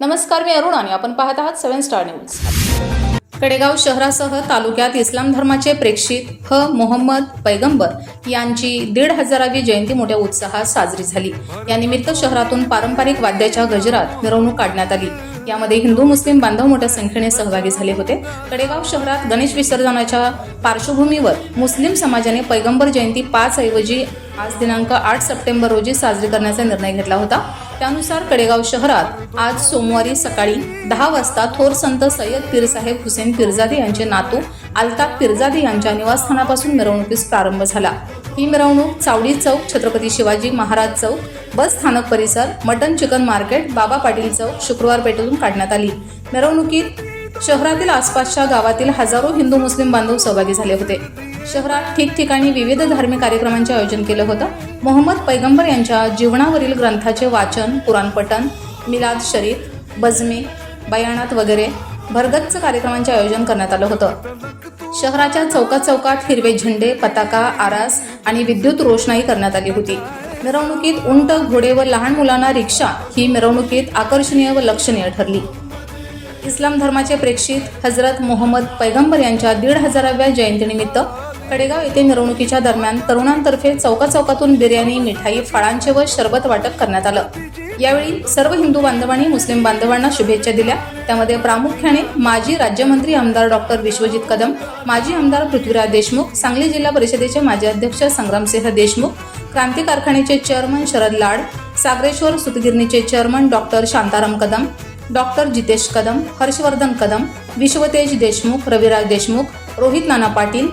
नमस्कार मी अरुण आणि आपण पाहत आहात सेव्हन स्टार न्यूज. कडेगाव शहरासह तालुक्यात इस्लाम धर्माचे प्रेक्षित ह. मोहम्मद पैगंबर यांची दीड हजारावी जयंती मोठ्या उत्साहात साजरी झाली. यानिमित्त शहरातून पारंपरिक वाद्याच्या गजरात मिरवणूक काढण्यात आली. यामध्ये हिंदू मुस्लिम बांधव मोठ्या संख्येने सहभागी झाले होते. कडेगाव शहरात गणेश विसर्जनाच्या पार्श्वभूमीवर मुस्लिम समाजाने पैगंबर जयंती पाच ऐवजी आज दिनांक आठ सप्टेंबर रोजी साजरी करण्याचा निर्णय घेतला होता. त्यानुसार कडेगाव शहरात आज सोमवारी सकाळी दहा वाजता थोर संत सय्यद पीरसाहेब हुसेन पिरजादे यांचे नातू अल्ताफ पिरजादे यांच्या निवासस्थानापासून मिरवणुकीस प्रारंभ झाला. ही मिरवणूक चावडी चौक छत्रपती शिवाजी महाराज चौक बस स्थानक परिसर mutton chicken market Baba Patil चौक शुक्रवार पेठेतून काढण्यात आली. मिरवणुकीत शहरातील आसपासच्या गावातील हजारो हिंदू मुस्लिम बांधव सहभागी झाले होते. शहरात ठिकठिकाणी विविध धार्मिक कार्यक्रमांचे आयोजन केलं होतं. मोहम्मद पैगंबर यांच्या जीवनावरील ग्रंथाचे वाचन कुराणपठण मिलाद शरीफ बजमी बयाणात वगैरे भरगच्च कार्यक्रमांचे आयोजन करण्यात आलं होतं. शहराच्या चौकात चौकात हिरवे झेंडे पताका आरास आणि विद्युत रोषणाई करण्यात आली होती. मिरवणुकीत उंट घोडे व लहान मुलांना रिक्षा ही मिरवणुकीत आकर्षणीय व लक्षणीय ठरली. इस्लाम धर्माचे प्रेक्षित हजरत मोहम्मद पैगंबर यांच्या दीड हजाराव्या जयंतीनिमित्त कडेगाव येथे मिरवणुकीच्या दरम्यान तरुणांतर्फे चौका चौकातून बिर्याणी मिठाई फळांचे व शरबत वाटप करण्यात आलं. यावेळी सर्व हिंदू बांधवांनी मुस्लिम बांधवांना शुभेच्छा दिल्या. त्यामध्ये प्रामुख्याने माजी राज्यमंत्री आमदार डॉक्टर विश्वजित कदम माजी आमदार पृथ्वीराज देशमुख सांगली जिल्हा परिषदेचे माजी अध्यक्ष संग्रामसिंह देशमुख क्रांती कारखान्याचे chairman Sharad Lad Sagareshwar सुतगिरणीचे chairman doctor Shantaram Kadam doctor Jitesh Kadam Harshvardhan Kadam Vishwatej Deshmukh Raviraj Deshmukh Rohit Nana Patil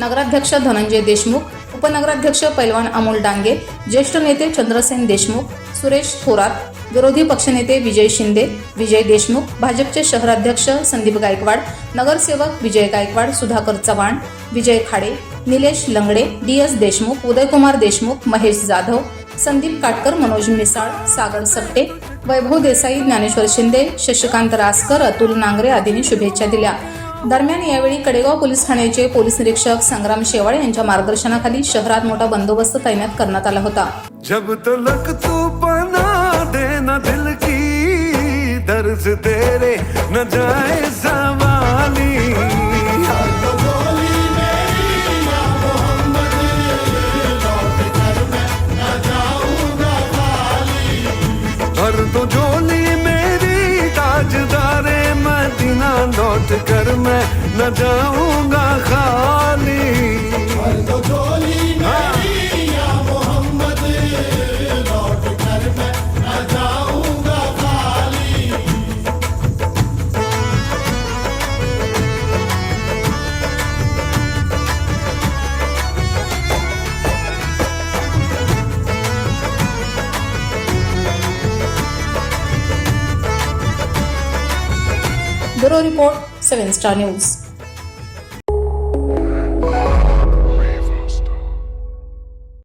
नगराध्यक्ष धनंजय देशमुख उपनगराध्यक्ष पैलवान अमोल डांगे ज्येष्ठ नेते चंद्रसेन देशमुख सुरेश थोरात विरोधी पक्षनेते विजय शिंदे विजय देशमुख भाजपचे शहराध्यक्ष संदीप गायकवाड नगरसेवक विजय गायकवाड सुधाकर चव्हाण विजय खाडे निलेश लंगडे डी एस देशमुख उदयकुमार देशमुख महेश जाधव संदीप काटकर मनोज मिसाळ सागर सट्टे वैभव देसाई ज्ञानेश्वर शिंदे शशिकांत रासकर अतुल नांगरे आदींनी शुभेच्छा दिल्या. दरम्यान यावेळी कडेगाव पोलीस ठाण्याचे पोलीस निरीक्षक संग्राम शेवाळे यांच्या मार्गदर्शनाखाली शहरात मोठा बंदोबस्त तैनात करण्यात आला होता. जब तलक तू बना देना दिल की दर्ज तेरे न जाए मदीना कर मैं न जाऊंगा। Bureau report seven star news